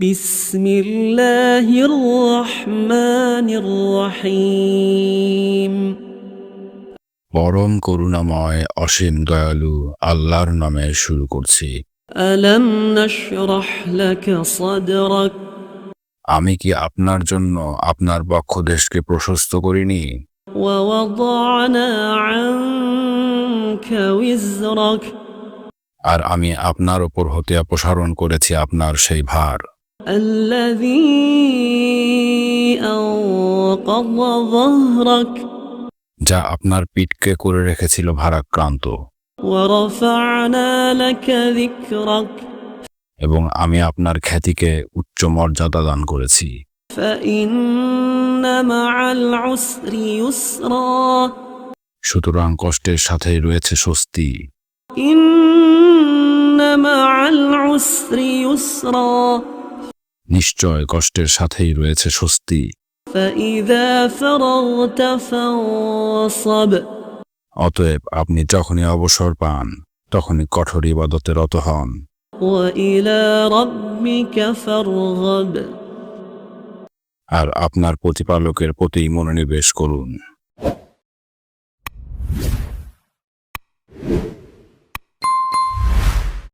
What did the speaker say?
بسم الله الرحمن الرحيم পরম করুণাময় অসীম দয়ালু আল্লাহর নামে শুরু করছি ألم نشرح لك صدرك আমি কি আপনার জন্য আপনার বক্ষদেশকে প্রশস্ত করিনি ووضعنا عنك وزرك আর আমি আপনার ওপর হতে অপসারণ করেছি আপনার সেই ভার الذي أنقض ظهرك যা আপনার পিঠকে করে রেখেছিল ভারাক্রান্ত। এবং আমি আপনার খ্যাতিকে উচ্চ মর্যাদা দান করেছি। সুতরাং কষ্টের সাথে রয়েছে স্বস্তি। ইন্না মা'আল উসরি নিশ্চয় কষ্টের সাথেই রয়েছে স্বস্তি। অতএব আপনি যখনই অবসর পান তখনই কঠোর ইবাদতে রত হন। আর আপনার প্রতিপালকের প্রতি মনোনিবেশ করুন।